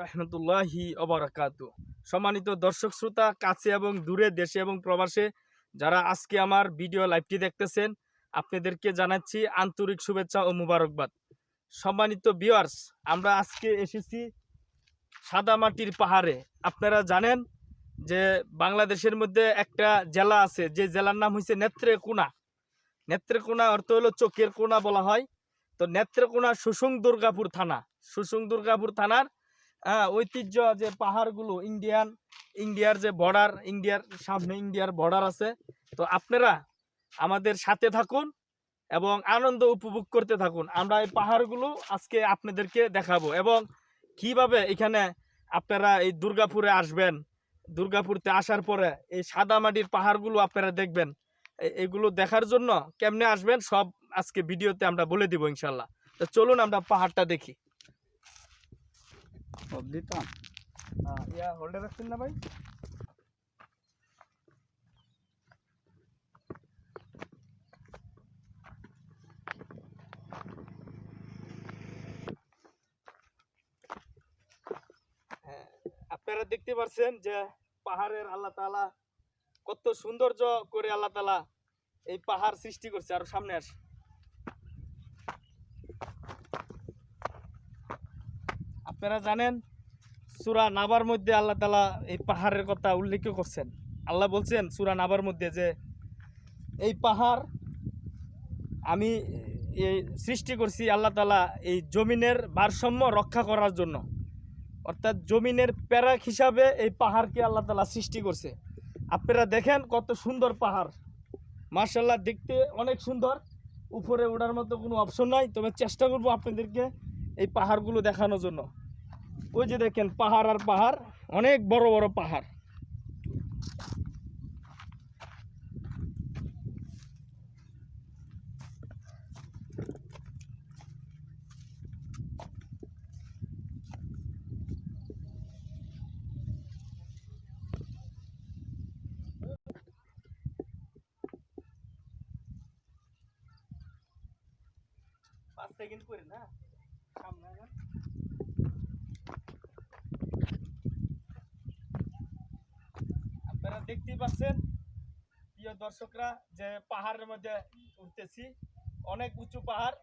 রহমতুল্লাহি অবরাকাত। সম্মানিত দর্শক শ্রোতা, কাছে এবং দূরে, দেশে এবং প্রবাসে, যারা আজকে আমার ভিডিও লাইভটি দেখতেছেন, আপনাদেরকে জানাচ্ছি আন্তরিক শুভেচ্ছা ও মুবারকবাদ। সম্মানিত ভিউয়ার্স আমরা আজকে এসেছি সাদামাটির পাহাড়ে। আপনারা জানেন যে বাংলাদেশের মধ্যে একটা জেলা আছে, যে জেলার নাম হচ্ছে নেত্রেকোনা। নেত্রেকোনা অর্থ হলো চোখের কোনা বলা হয়। তো নেত্রকোনা সুসুং দুর্গাপুর থানা। সুসুং দুর্গাপুর থানার আহ, ঐতিহ্য যে পাহাড়গুলো ইন্ডিয়ান ইন্ডিয়ার যে বর্ডার ইন্ডিয়ার সামনে ইন্ডিয়ার বর্ডার আছে। তো আপনারা আমাদের সাথে থাকুন এবং আনন্দ উপভোগ করতে থাকুন। আমরা এই পাহাড়গুলো আজকে আপনাদেরকে দেখাবো এবং কীভাবে এখানে আপনারা এই দুর্গাপুরে আসবেন দুর্গাপুরতে আসার পরে এই সাদামাটির পাহাড়গুলো আপনারা দেখবেন। এগুলো দেখার জন্য কেমনে আসবেন সব আজকে ভিডিওতে আমরা বলে দিব ইনশাল্লাহ। তো চলুন আমরা পাহাড়টা দেখি। দিতাম ইয়া হোল্ডার রাখছেন না ভাই? হ্যাঁ, আপনারা দেখতে পাচ্ছেন যে পাহাড়ের আল্লাহ তাআলা কত সৌন্দর্য করে আল্লাহ তালা এই পাহাড় সৃষ্টি করছে। আর সামনে আস আপনারা জানেন, সুরা নাবার মধ্যে আল্লাহ তালা এই পাহাড়ের কথা উল্লেখ করছেন। আল্লাহ বলছেন, সুরা নাবার মধ্যে যে এই পাহাড় আমি এই সৃষ্টি করছি আল্লাহ তালা এই জমিনের ভারসাম্য রক্ষা করার জন্য। অর্থাৎ জমিনের প্যারাক হিসাবে এই পাহাড়কে আল্লাহ তালা সৃষ্টি করছে। আপনারা দেখেন কত সুন্দর পাহাড়। মার্শাল্লাহ দেখতে অনেক সুন্দর। উপরে ওঠার মতো কোনো অপশন নাই। তবে চেষ্টা করব আপনাদেরকে এই পাহাড়গুলো দেখানোর জন্য। ওই যে দেখেন পাহাড় আর পাহাড়, অনেক বড় বড় পাহাড়। পাঁচ সেকেন্ড করে না সামনে আগান। আপনারা দেখতেই পাচ্ছেন। প্রিয় দর্শকরা, যে পাহাড়ের মধ্যে উঠতেছি, অনেক উঁচু পাহাড়,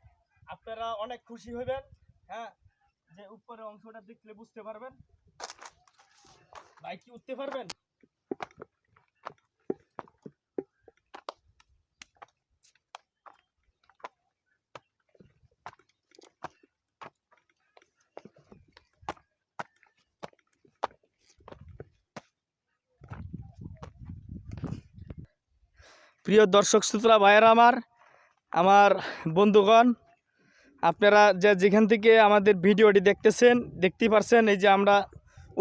আপনারা অনেক খুশি হবেন হ্যাঁ? যে উপরে অংশটা দেখলে বুঝতে পারবেন। বাইকি উঠতে পারবেন? প্রিয় দর্শক শ্রোতা, ভাইয়েরা আমার আমার বন্ধুগণ, আপনারা যে যেখান থেকে আমাদের ভিডিওটি দেখতেছেন, দেখতেই পারছেন, এই যে আমরা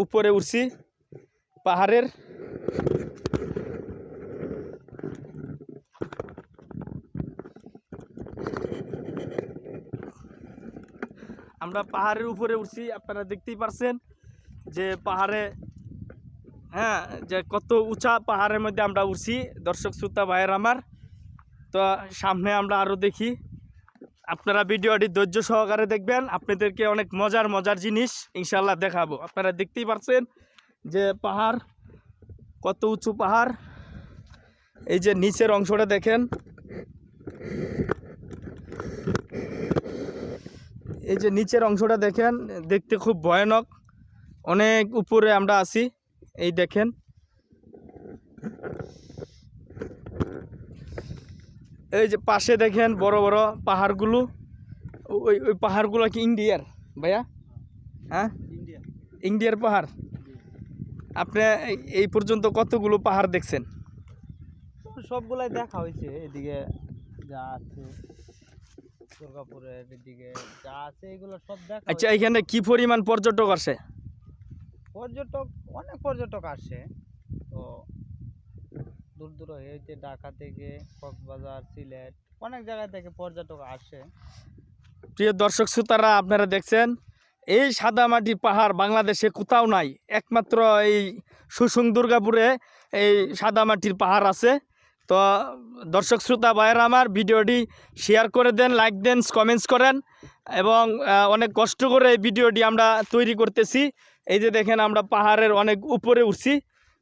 উপরে উঠছি পাহাড়ের। আমরা পাহাড়ের উপরে উঠছি, আপনারা দেখতেই পারছেন যে পাহাড়ে হ্যাঁ যে কত উঁচা পাহাড়ের মধ্যে আমরা উঠছি দর্শক, শ্রোতা, ভাইয়ের আমার। তো সামনে আমরা আরও দেখি। আপনারা ভিডিওটি ধৈর্য সহকারে দেখবেন। আপনাদেরকে অনেক মজার মজার জিনিস ইনশাল্লাহ দেখাবো। আপনারা দেখতেই পারছেন যে পাহাড়, কত উঁচু পাহাড়। এই যে নিচের অংশটা দেখেন। এই যে নিচের অংশটা দেখেন, দেখতে খুব ভয়ানক। অনেক উপরে আমরা আছি। এই দেখেন। এই যে পাশে দেখেন বড় বড় পাহাড়গুলো। ওই ওই পাহাড়গুলো কি ইন্ডিয়ার ভাইয়া? হ্যাঁ? ইন্ডিয়া। ইন্ডিয়ার পাহাড়? আপনি এই- এই পর্যন্ত কতগুলো পাহাড় দেখছেন? সবগুলাই দেখা হয়েছে। এদিকে যা আছে দুর্গাপুরের এদিকে যা আছে এগুলো সব দেখা আচ্ছা এখানে কি পরিমাণ পর্যটক আসে? পর্যটক, অনেক পর্যটক আসে। তো দূর দূর হয়েছে ঢাকা থেকে কক্সবাজার, সিলেট, অনেক জায়গা থেকে পর্যটক আসে। প্রিয় দর্শক, শ্রোতারা, আপনারা দেখছেন, এই সাদামাটি পাহাড় বাংলাদেশে কোথাও নাই। একমাত্র এই সুসুং দুর্গাপুরে এই সাদামাটির পাহাড় আছে। তো দর্শক, শ্রোতা, ভাইয়েরা আমার, ভিডিওটি শেয়ার করে দেন, লাইক দেন, কমেন্টস করেন এবং অনেক কষ্ট করে এই ভিডিওটি আমরা তৈরি করতেছি। এই যে দেখেন আমরা পাহাড়ের অনেক উপরে উঠছি।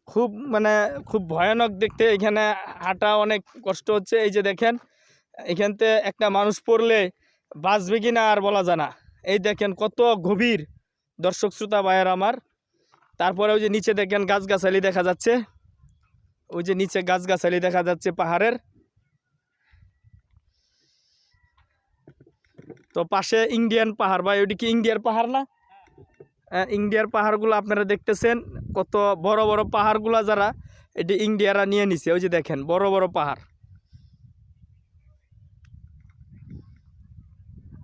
খুব মানে খুব ভয়ানক দেখতে, এখানে হাঁটা অনেক কষ্ট হচ্ছে। এই যে দেখেন এখানতে একটা মানুষ পড়লে বাঁচবে কি না আর বলা যায় না। এই দেখেন কত গভীর। দর্শক, শ্রোতা, ভাইয়ের আমার। তারপরে ওই যে নিচে দেখেন গাছগাছালি দেখা যাচ্ছে। ওই যে নিচে গাছগাছালি দেখা যাচ্ছে পাহাড়ের। তো পাশে ইন্ডিয়ান পাহাড়, ভাই, ওইটা কি ইন্ডিয়ার পাহাড় না? ইন্ডিয়ার পাহাড়গুলো আপনারা দেখতেছেন, কত বড় বড় পাহাড়গুলো যারা, এটি ইন্ডিয়ারা নিয়ে নিছে। ওই যে দেখেন, বড় বড় পাহাড়।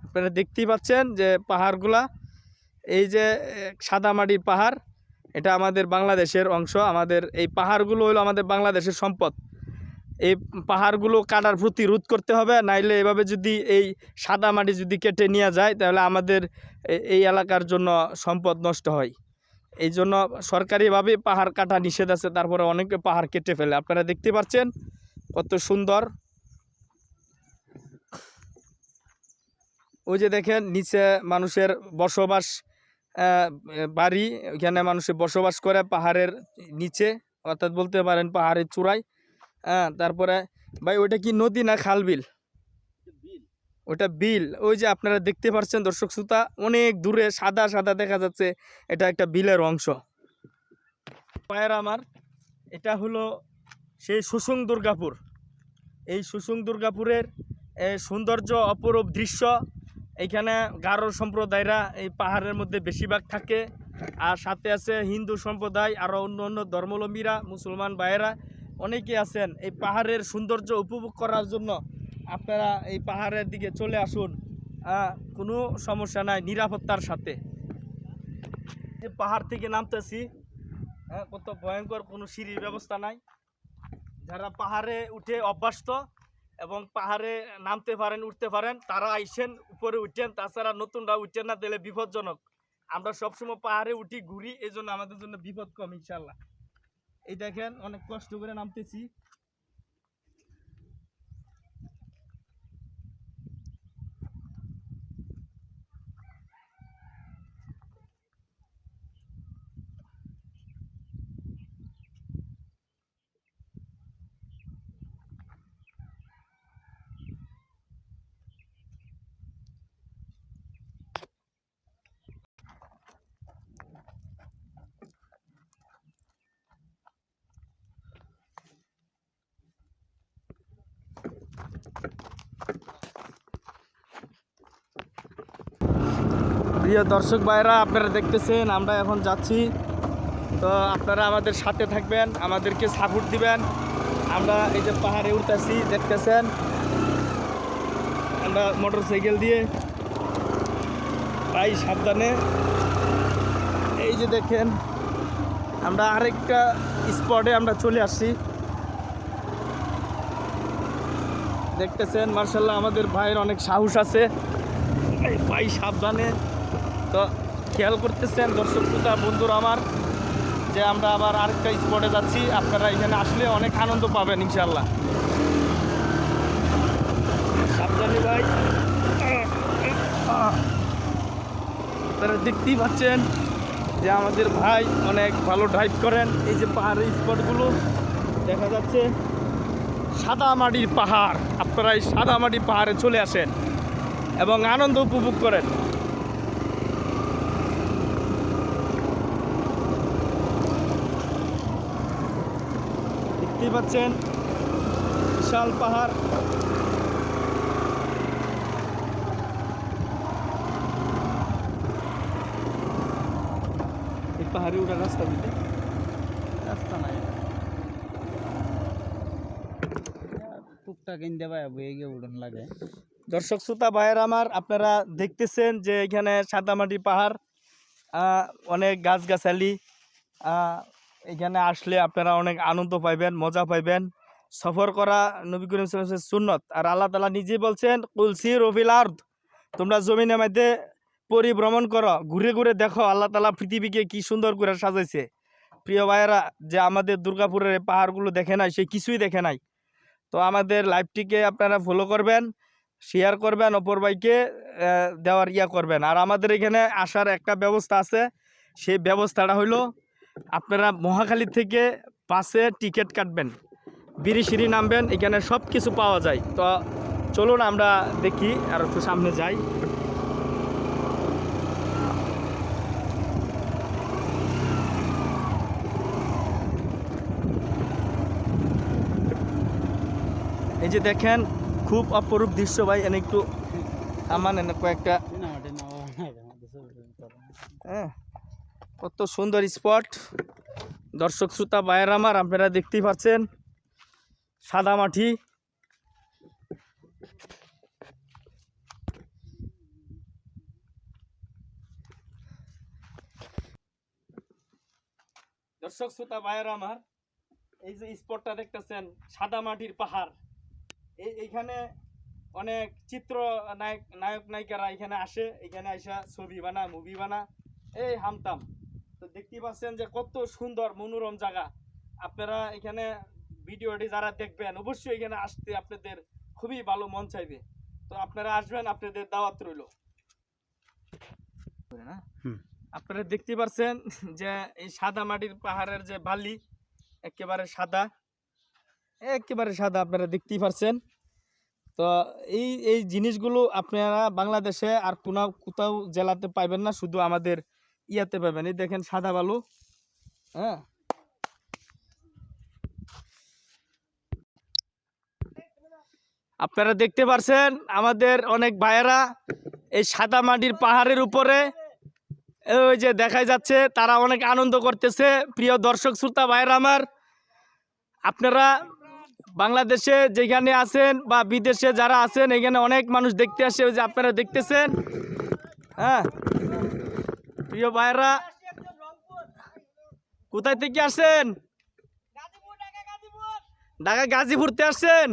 আপনারা দেখতেই পাচ্ছেন যে পাহাড়গুলা, এই যে সাদামাটির পাহাড়, এটা আমাদের বাংলাদেশের অংশ। আমাদের এই পাহাড়গুলো হলো আমাদের বাংলাদেশের সম্পদ। এই পাহাড়গুলো কাটার প্রতিরোধ করতে হবে, নাইলে এভাবে যদি এই সাদা মাটি যদি কেটে নিয়ে যায়, তাহলে আমাদের এই এলাকার জন্য সম্পদ নষ্ট হয়। এই জন্য সরকারিভাবে পাহাড় কাটা নিষেধ আছে, তারপরে অনেকে পাহাড় কেটে ফেলে। আপনারা দেখতে পাচ্ছেন কত সুন্দর। ওই যে দেখেন, নিচে মানুষের বসবাস বাড়ি, ওইখানে মানুষে বসবাস করে পাহাড়ের নিচে, অর্থাৎ বলতে পারেন পাহাড়ের চূড়ায়। হ্যাঁ তারপরে, ভাই ওটা কি নদী না খাল বিল? ওটা বিল। ওই যে আপনারা দেখতে পাচ্ছেন দর্শক শ্রোতা, অনেক দূরে সাদা সাদা দেখা যাচ্ছে, এটা একটা বিলের অংশ। পায়ের আমার, এটা হলো সেই সুসুং দুর্গাপুর। এই সুসুং দুর্গাপুরের সৌন্দর্য অপরূপ দৃশ্য। এইখানে গারো সম্প্রদায়রা এই পাহাড়ের মধ্যে বেশিরভাগ থাকে। আর সাথে আছে হিন্দু সম্প্রদায়, আরও অন্য অন্য ধর্মলম্বীরা মুসলমান ভাইয়েরা। অনেকে আছেন এই পাহাড়ের সৌন্দর্য উপভোগ করার জন্য আপনারা এই পাহাড়ের দিকে চলে আসুন। কোনো সমস্যা নাই, নিরাপত্তার সাথে। এই পাহাড় থেকে নামতেছি। হ্যাঁ কত ভয়ঙ্কর, কোনো সিঁড়ির ব্যবস্থা নাই। যারা পাহাড়ে উঠে অভ্যস্ত এবং পাহাড়ে নামতে পারেন, উঠতে পারেন, তারা আইসেন, উপরে উঠেন। তাছাড়া নতুনরা উঠছেন না দিলে বিপজ্জনক। আমরা সবসময় পাহাড়ে উঠি, ঘুরি এই জন্য আমাদের জন্য বিপদ কম ইনশাল্লাহ এই দেখেন অনেক কষ্ট করে নামতেছি। প্রিয় দর্শক ভাইরা, আপনারা দেখতেছেন, আমরা এখন যাচ্ছি। তো আপনারা আমাদের সাথে থাকবেন, আমাদেরকে সাপোর্ট দিবেন। আমরা এই যে পাহাড়ে উঠতেছি, দেখতেছেন? আমরা মোটর সাইকেল দিয়ে ভাই সাবধানে এই যে দেখেন, আমরা আরেকটা স্পটে আমরা চলে আসছি। দেখতেছেন, মার্শাল্লাহ আমাদের ভাইয়ের অনেক সাহস আছে। ভাই সাবধানে। তো খেয়াল করতেছেন, দর্শক শ্রোতা, বন্ধুরা আমার, যে আমরা আবার আরেকটা স্পটে যাচ্ছি। আপনারা এখানে আসলে অনেক আনন্দ পাবেন ইনশাল্লাহ সাবধানে ভাই। আপনারা দেখতেই পাচ্ছেন যে আমাদের ভাই অনেক ভালো ড্রাইভ করেন। এই যে পাহাড়ের স্পটগুলো দেখা যাচ্ছে। সাদামাটির পাহাড়। আপনারা এই সাদামাটির পাহাড়ে চলে আসেন এবং আনন্দ উপভোগ করেন। দেখতেই পাচ্ছেন, বিশাল পাহাড়। এই পাহাড়ে ওঠার রাস্তা দিতে রাস্তা নাই গিয়ে উড়ন লাগে দর্শক, শ্রোতা ভাইয়ের আমার, আপনারা দেখতেছেন যে এখানে সাদামাটি পাহাড় অনেক গাছগাছালি এখানে আসলে আপনারা অনেক আনন্দ পাইবেন, মজা পাইবেন। সফর করা নবী করিম সাল্লাল্লাহু সুন্নত। আর আল্লাহ তালা নিজে বলছেন কুলসি রফিল আর্দ। তোমরা জমিনের মধ্যে পরিভ্রমণ করো, ঘুরে ঘুরে দেখো আল্লাহ তালা পৃথিবীকে কি সুন্দর করে সাজাইছে। প্রিয় ভাইয়েরা, যে আমাদের দুর্গাপুরের পাহাড়গুলো দেখে নাই, সে কিছুই দেখে নাই। তো আমাদের লাইভটিকে আপনারা ফলো করবেন শেয়ার করবেন, অপর বাইকে দেওয়ার ইয়া করবেন। আর আমাদের এখানে আসার একটা ব্যবস্থা আছে, সেই ব্যবস্থাটা হলো আপনারা মহাখালী থেকে বাসে টিকিট কাটবেন বিড়ি সিঁড়ি নামবেন, এখানে সব কিছু পাওয়া যায়। তো চলুন আমরা দেখি, আর একটু সামনে যাই। যে দেখেন, খুব অপরূপ দৃশ্য ভাই, এনে একটু আমার এনে কয়েকটা। হ্যাঁ কত সুন্দর স্পট। দর্শক, শ্রোতা বায়ের আমার, আপনারা দেখতেই পাচ্ছেন, সাদা মাটি দর্শক, শ্রোতা বায়ের আমার, এই যে স্পটটা দেখতেছেন, সাদা মাটির পাহাড়। এইখানে অনেক চিত্র নায়ক নায়ক নায়িকারা এখানে আসে। এখানে আসা ছবি বানা মুভি বানা। এই হামতাম। তো দেখতে পাচ্ছেন যে কত সুন্দর মনোরম জায়গা। আপনারা এখানে ভিডিওটি যারা দেখবেন অবশ্যই এখানে আসতে আপনাদের খুবই ভালো মন চাইবে। তো আপনারা আসবেন আপনাদের দাওয়াত রইল। আপনারা দেখতে পাচ্ছেন যে এই সাদা মাটির পাহাড়ের যে বালি একেবারে সাদা। একেবারে সাদা আপনারা দেখতেই পারছেন। তো এই এই জিনিসগুলো আপনারা বাংলাদেশে আর কোনো কোথাও জেলাতে পাইবেন না, শুধু আমাদের ইয়াতে পাবেন। এই দেখেন সাদা বালু হ্যাঁ। আপনারা দেখতে পারছেন আমাদের অনেক ভাইয়েরা এই সাদা মাটির পাহাড়ের উপরে, ওই যে দেখা যাচ্ছে, তারা অনেক আনন্দ করতেছে। প্রিয় দর্শক, শ্রোতা ভাইয়েরা আমার, আপনারা বাংলাদেশে যেখানে আছেন বা বিদেশে যারা আছেন, এখানে অনেক মানুষ দেখতে আসে, ওই যে আপনারা দেখতেছেন। হ্যাঁ। প্রিয় ভাইরা কোথায় থেকে আসেন? ঢাকা গাজীপুরতে আসছেন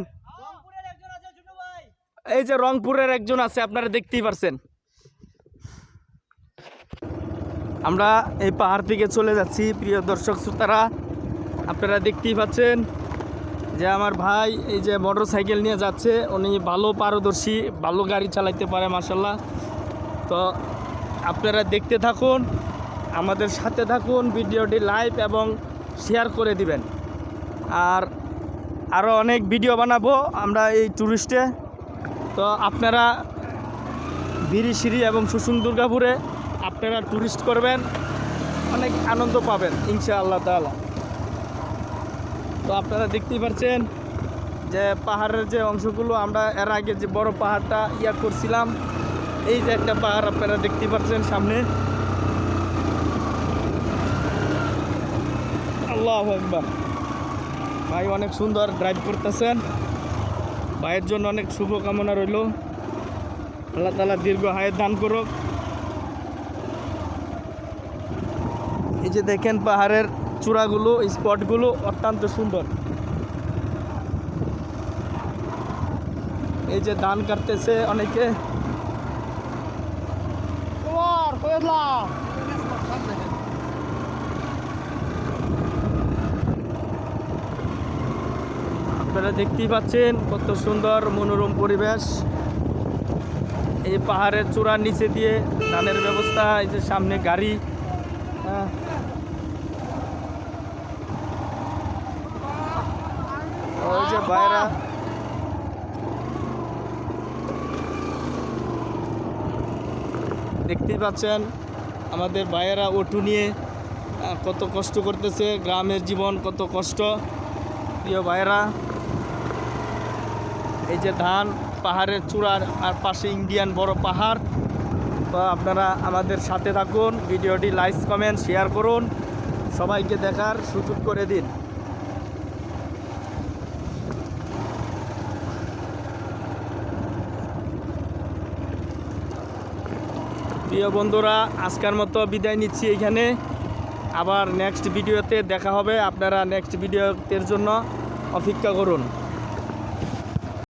এই যে রংপুরের একজন আছে, আপনারা দেখতেই পারছেন। আমরা এই পাহাড় থেকে চলে যাচ্ছি, প্রিয় দর্শক, শ্রোতারা। আপনারা দেখতেই পাচ্ছেন যে আমার ভাই এই যে মোটর সাইকেল নিয়ে যাচ্ছে, উনি ভালো পারদর্শী, ভালো গাড়ি চালাইতে পারে মাসাল্লাহ তো আপনারা দেখতে থাকুন, আমাদের সাথে থাকুন, ভিডিওটি লাইভ এবং শেয়ার করে দিবেন। আর আরও অনেক ভিডিও বানাবো আমরা এই ট্যুরিস্টে তো আপনারা বিড়ি সিঁড়ি এবং সুসুং দুর্গাপুরে আপনারা ট্যুরিস্ট করবেন, অনেক আনন্দ পাবেন, ইনশাআল্লাহ তাআলা। তো আপনারা দেখতেই পাচ্ছেন যে পাহাড়ের যে অংশগুলো, আমরা এর আগে যে বড় পাহাড়টা ইয়া করছিলাম, এই যে একটা পাহাড় আপনারা দেখতেই পাচ্ছেন সামনে। আল্লাহ একবার ভাই অনেক সুন্দর ড্রাইভ করতেছেন। ভাইয়ের জন্য অনেক শুভকামনা রইল। আল্লাহ তালা দীর্ঘ হায়ের দান করুক। এই যে দেখেন পাহাড়ের চূড়াগুলো স্পটগুলো অত্যন্ত সুন্দর। এই যে ধান কাটতেছে অনেকে। আপনারা দেখতেই পাচ্ছেন কত সুন্দর মনোরম পরিবেশ। এই পাহাড়ের চূড়ার নিচে দিয়ে ধানের ব্যবস্থা এই যে সামনে গাড়ি। হ্যাঁ। ওই যে বাইরা। দেখতেই পাচ্ছেন আমাদের ভাইয়েরা অটু নিয়ে কত কষ্ট করতেছে গ্রামের জীবন কত কষ্ট। প্রিয় ভাইয়েরা এই যে ধান পাহাড়ের চূড়ার আর পাশে ইন্ডিয়ান বড় পাহাড়। তো আপনারা আমাদের সাথে থাকুন ভিডিওটি লাইক কমেন্ট শেয়ার করুন সবাইকে দেখার সুযোগ করে দিন। প্রিয় বন্ধুরা, আজকের মতো বিদায় নিচ্ছি এখানে। আবার নেক্সট ভিডিওতে দেখা হবে। আপনারা নেক্সট ভিডিওতের জন্য অপেক্ষা করুন।